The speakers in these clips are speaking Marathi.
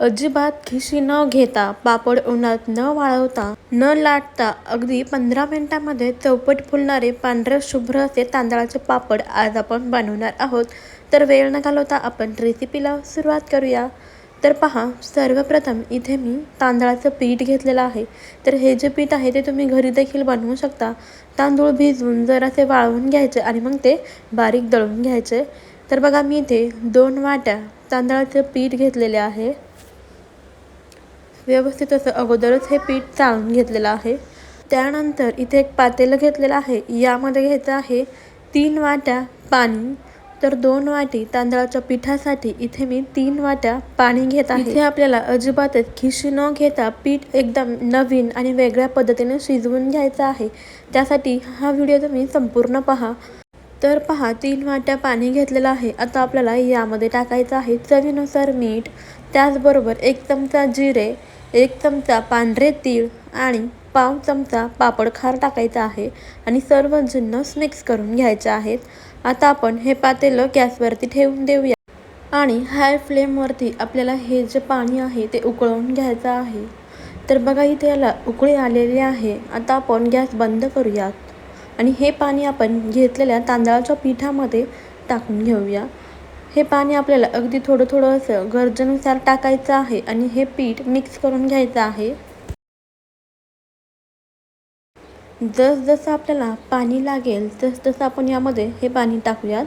अजिबात खिशी न घेता पापड उन्हात न वाळवता न लाटता अगदी पंधरा मिनिटांमध्ये चौपट फुलणारे पांढरे शुभ्र असे तांदळाचे पापड आज आपण बनवणार आहोत. तर वेळ न घालवता आपण रेसिपीला सुरुवात करूया. तर पहा सर्वप्रथम इथे मी तांदळाचं पीठ घेतलेलं आहे. तर हे जे पीठ आहे ते तुम्ही घरी देखील बनवू शकता. तांदूळ भिजवून जरासे वाळवून घ्यायचे आणि मग ते बारीक दळून घ्यायचे. तर बघा मी इथे दोन वाट्या तांदळाचं पीठ घेतलेले आहे. व्यवस्थित असं अगोदरच हे पीठ चाळून घेतलेलं आहे. त्यानंतर इथे एक पातेलं घेतलेलं आहे. यामध्ये घ्यायचं आहे तीन वाट्या पाणी. तर दोन वाटी तांदळाच्या पिठासाठी इथे मी तीन वाट्या पाणी घेत आहे. इथे आपल्याला अजिबातच खिशी न घेता पीठ एकदम नवीन आणि वेगळ्या पद्धतीने शिजवून घ्यायचं आहे. त्यासाठी हा व्हिडिओ तुम्ही संपूर्ण पहा. तर पहा तीन वाट्या पाणी घेतलेलं आहे. आता आपल्याला यामध्ये टाकायचं आहे चवीनुसार मीठ त्याचबरोबर एक चमचा जिरे एक चमचा पांढरे तीळ आणि पाव चमचा पापड खार टाकायचा आहे आणि सर्व जिन्नस मिक्स करून घ्यायचे आहेत. आता आपण हे पातेलं गॅसवरती ठेवून देऊया. आणि हाय फ्लेमवरती आपल्याला हे जे पाणी आहे ते उकळवून घ्यायचं आहे. तर बघा इथे याला उकळी आलेली आहे. आता आपण गॅस बंद करूयात. आणि हे पाणी आपण घेतलेल्या तांदळाच्या पिठामध्ये टाकून घेऊया. हे पाणी आपल्याला अगदी थोडं थोडं असं गरजेनुसार टाकायचं आहे आणि हे पीठ मिक्स करून घ्यायचं आहे. जसजसं आपल्याला पाणी लागेल तसतसं आपण यामध्ये हे पाणी टाकूयात.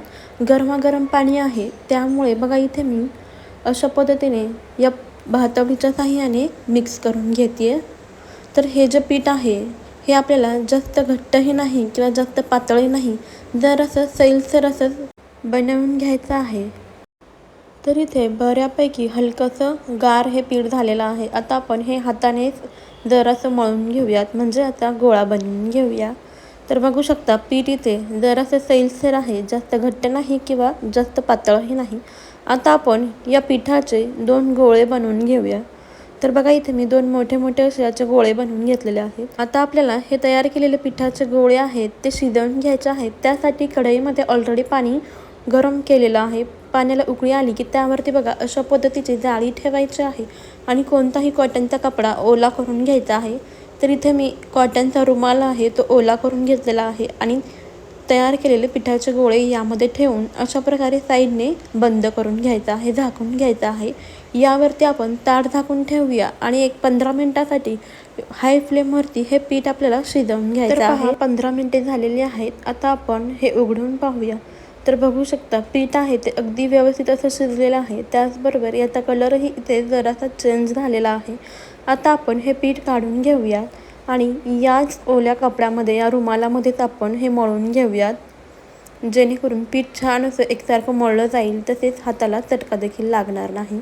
गरमागरम पाणी आहे त्यामुळे बघा इथे मी अशा पद्धतीने या भातवडीच्या साह्याने मिक्स करून घेते. तर हे जे पीठ आहे हे आपल्याला जास्त घट्टही नाही किंवा जास्त पातळही नाही. जर असं सैलसर असं बनवून घ्यायचं आहे. तर इथे बऱ्यापैकी हलकंसं गार हे पीठ झालेलं आहे. आता आपण हे हातानेच जरासं मळून घेऊयात. म्हणजे आता गोळा बनवून घेऊया. तर बघू शकता पीठ इथे जरासं सैलसर आहे. जास्त घट्ट नाही किंवा जास्त पातळही नाही. आता आपण या पिठाचे दोन गोळे बनवून घेऊया. तर बघा इथे मी दोन मोठे मोठे असे याचे गोळे बनवून घेतलेले आहेत. आता आपल्याला हे तयार केलेले पिठाचे गोळे आहेत ते शिजवून घ्यायचे आहेत. त्यासाठी कढईमध्ये ऑलरेडी पाणी गरम केलेलं आहे. पाण्याला उकळी आली की त्यावरती बघा अशा पद्धतीची जाळी ठेवायची आहे आणि कोणताही कॉटनचा कपडा ओला करून घ्यायचा आहे. तर इथे मी कॉटनचा रुमाल आहे तो ओला करून घेतलेला आहे आणि तयार केलेले पिठाचे गोळे यामध्ये ठेवून अशा प्रकारे साईडने बंद करून घ्यायचं आहे झाकून घ्यायचं आहे. यावरती आपण ताट झाकून ठेवूया आणि एक पंधरा मिनिटासाठी हाय फ्लेमवरती हे पीठ आपल्याला शिजवून घ्यायचं आहे. पंधरा मिनिटे झालेली आहेत. आता आपण हे उघडून पाहूया. तर बघू शकता पीठ आहे ते अगदी व्यवस्थित असं शिजलेलं आहे. त्याचबरोबर याचा कलरही इथे जरासा चेंज झालेला आहे. आता आपण हे पीठ काढून घेऊयात आणि याच ओल्या कपड्यामध्ये या रुमालामध्येच आपण हे मळून घेऊयात. जेणेकरून पीठ छान असं एकसारखं मळलं जाईल तसेच हाताला चटका देखील लागणार नाही.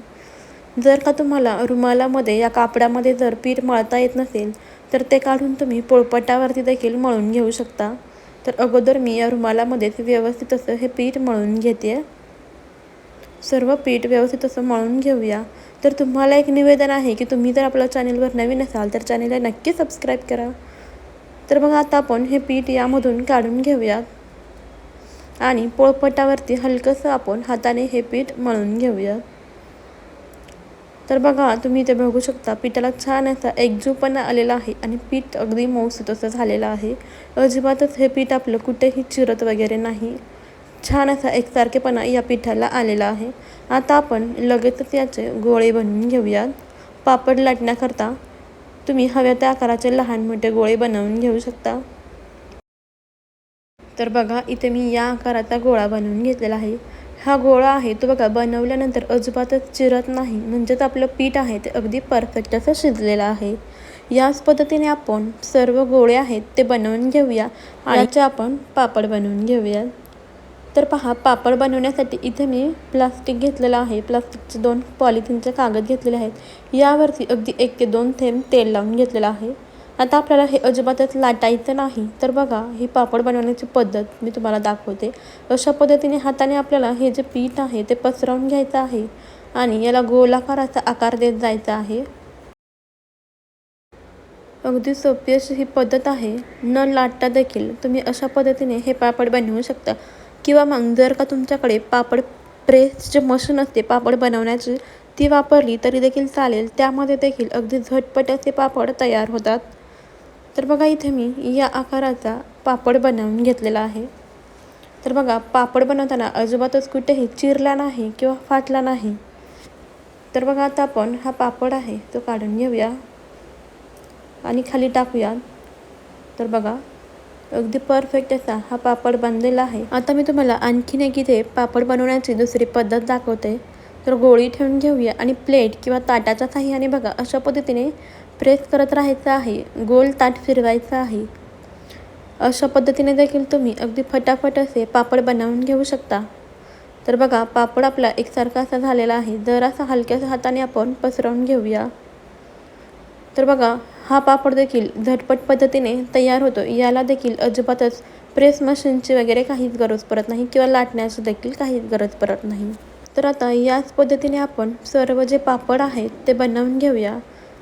जर का तुम्हाला रुमालामध्ये या कापडामध्ये जर पीठ मळता येत नसेल तर ते काढून तुम्ही पोळपटावरती देखील मळून घेऊ शकता. तर अगोदर मी या रुमालामध्येच व्यवस्थित असं हे पीठ मळून घेते. सर्व पीठ व्यवस्थित असं मळून घेऊया. तर तुम्हाला एक निवेदन आहे की तुम्ही जर आपल्या चॅनेलवर नवीन असाल तर चॅनेलला नक्की सबस्क्राईब करा. तर मग आता आपण हे पीठ यामधून काढून घेऊयात आणि पोळपटावरती हलकंसं आपण हाताने हे पीठ मळून घेऊयात तर बघा तुम्ही इथे बघू शकता पिठाला छान असा एकजूपणा आलेला आहे आणि पीठ अगदी मऊसूत असं झालेलं आहे. अजिबातच हे पीठ आपलं कुठेही चिरत वगैरे नाही. छान असा एकसारखेपणा या पिठाला आलेला आहे. आता आपण लगेचच याचे गोळे बनवून घेऊयात. पापड लाटण्याकरता तुम्ही हव्या त्या आकाराचे लहान मोठे गोळे बनवून घेऊ शकता. तर बघा इथे मी या आकाराचा गोळा बनवून घेतलेला आहे. हा गोळा आहे. तो बघा बनवल्यानंतर अजिबातच चिरत नाही. म्हणजेच आपलं पीठ आहे ते अगदी परफेक्ट असं शिजलेलं आहे. याच पद्धतीने आपण सर्व गोळे आहेत ते बनवून घेऊया. आणि आपण पापड बनवून घेऊया तर पहा पापड बनवण्यासाठी इथे मी प्लास्टिक घेतलेलं आहे. प्लास्टिकचे दोन पॉलिथिनचे कागद घेतलेले आहेत. यावरती अगदी एक ते दोन थेंब तेल लावून घेतलेलं आहे. आता आपल्याला हे अजिबातच लाटायचं नाही. तर बघा ही पापड बनवण्याची पद्धत मी तुम्हाला दाखवते. अशा पद्धतीने हाताने आपल्याला हे जे पीठ आहे ते पसरवून घ्यायचं आहे आणि याला गोलाकाराचा आकार देत जायचा आहे. अगदी सोपी अशी ही पद्धत आहे. न लाटता देखील तुम्ही अशा पद्धतीने हे पापड बनवू शकता. किंवा मग जर का तुमच्याकडे पापड प्रेस जे मशीन असते पापड बनवण्याची ती वापरली तरी देखील चालेल. त्यामध्ये देखील अगदी झटपट असे पापड तयार होतात. तर बघा इथे मी या आकाराचा पापड बनवून घेतलेला आहे. तर बघा पापड बनवताना अजिबातच कुठेही चिरला नाही किंवा फाटला नाही. तर बघा आता आपण हा पापड आहे तो काढून घेऊया आणि खाली टाकूया. तर बघा अगदी परफेक्ट असा हा पापड बनलेला आहे. आता मी तुम्हाला आणखीन एक इथे पापड बनवण्याची दुसरी पद्धत दाखवते. तर गोळी ठेवून घेऊया आणि प्लेट किंवा ताटाच्या साह्याने बघा अशा पद्धतीने प्रेस करत राहायचं आहे. गोल ताट फिरवायचं आहे. अशा पद्धतीने देखील तुम्ही अगदी फटाफट असे पापड बनवून घेऊ शकता. तर बघा पापड आपला एकसारखा असा झालेला आहे. जरासा हलक्याच्या हाताने आपण पसरवून घेऊया. तर बघा हा पापड देखील झटपट पद्धतीने तयार होतो. याला देखील अजिबातच प्रेस मशीनची वगैरे काहीच गरज पडत नाही किंवा लाटण्याची देखील काहीच गरज पडत नाही. तर आता याच पद्धतीने आपण सर्व जे पापड आहेत ते बनवून घेऊया.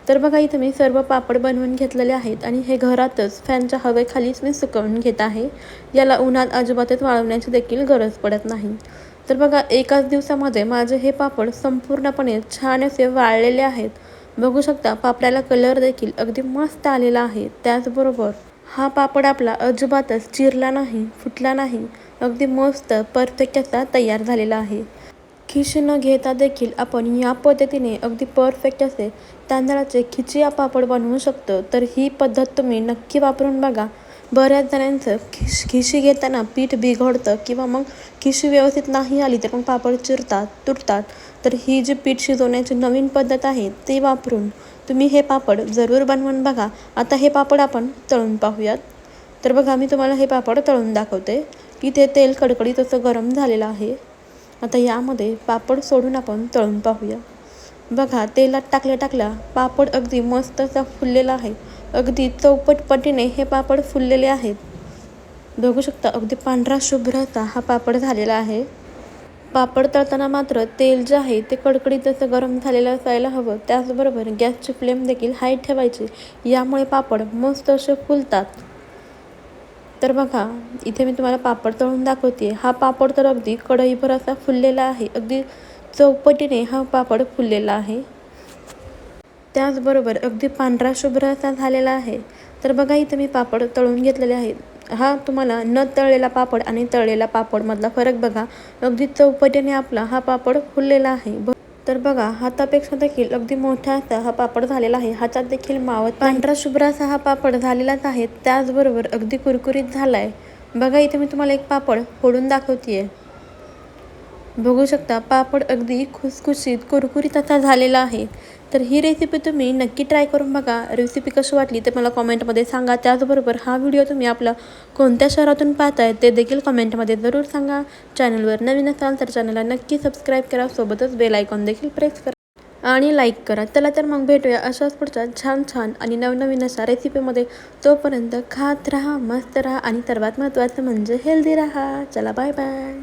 तर बघा इथं मी सर्व पापड बनवून घेतलेले आहेत आणि हे घरातच फॅनच्या हवेखालीच मी सुकवून घेत आहे. याला उन्हात अजिबातच वाळवण्याची देखील गरज पडत नाही. तर बघा एकाच दिवसामध्ये माझे हे पापड संपूर्णपणे छान असे वाळलेले आहेत. बघू शकता पापड्याला कलर देखील अगदी मस्त आलेला आहे. त्याचबरोबर हा पापड आपला अजिबातच चिरला नाही फुटला नाही. अगदी मस्त परफेक्ट असा तयार झालेला आहे. खिश न घेता देखील आपण या पद्धतीने अगदी परफेक्ट असे तांदळाचे खिचिया पापड बनवू शकतो. तर ही पद्धत तुम्ही नक्की वापरून बघा. बऱ्याच जणांचं खिश खिशी घेताना पीठ बिघडतं किंवा मग खिशी व्यवस्थित नाही आली तर मग पापड चिरतात तुटतात. तर ही जी पीठ शिजवण्याची नवीन पद्धत आहे ती वापरून तुम्ही हे पापड जरूर बनवून बघा. आता हे पापड आपण तळून पाहूयात. तर बघा मी तुम्हाला हे पापड तळून दाखवते. की ते तेल कडकडीत असं गरम झालेलं आहे. आता यामध्ये पापड सोडून आपण तळून पाहूया. बघा तेलात टाकल्या टाकल्या पापड अगदी मस्त असा फुललेला आहे. अगदी चौपट पटीने हे पापड फुललेले आहेत. बघू शकता अगदी पांढरा शुभ्र असा हा पापड झालेला आहे. पापड तळताना मात्र तेल जे आहे ते कडकडीत असं गरम झालेलं असायला हवं. त्याचबरोबर गॅसची फ्लेम देखील हाय ठेवायची. यामुळे पापड मस्त असे फुलतात. तर बघा इथे मी तुम्हाला पापड तळून दाखवते. हा पापड तर अगदी कढईभर असा फुललेला आहे. अगदी चौपटीने हा पापड फुललेला आहे. त्याचबरोबर अगदी पांढरा शुभ्र असा झालेला आहे. तर बघा इथे मी पापड तळून घेतलेले आहेत. हा तुम्हाला न तळलेला पापड आणि तळलेला पापडमधला फरक बघा. अगदी चौपटीने आपला हा पापड फुललेला आहे. तर बघा हातापेक्षा देखील अगदी मोठा असा हा पापड झालेला आहे. हातात देखील मावत पांढरा शुभ्र असा हा पापड झालेलाच आहे. त्याचबरोबर अगदी कुरकुरीत झाला आहे बघा इथे मी तुम्हाला एक पापड फोडून दाखवते बघू शकता पापड अगदी खुसखुशीत कुरकुरीत असा झालेला आहे. तर ही रेसिपी तुम्ही नक्की ट्राय करून बघा. रेसिपी कशी वाटली ते मला कॉमेंटमध्ये सांगा. त्याचबरोबर हा व्हिडिओ तुम्ही आपला कोणत्या शहरातून पाहताय ते देखील कॉमेंटमध्ये जरूर सांगा. चॅनलवर नवीन असाल तर चॅनलला नक्की सबस्क्राईब करा. सोबतच बेल आयकॉन देखील प्रेस करा. आणि लाईक करा. चला तर मग भेटूया अशाच पुढच्या छान छान आणि नवनवीन अशा रेसिपीमध्ये तोपर्यंत खात राहा मस्त राहा आणि सर्वात महत्त्वाचं म्हणजे हेल्दी राहा. चला बाय बाय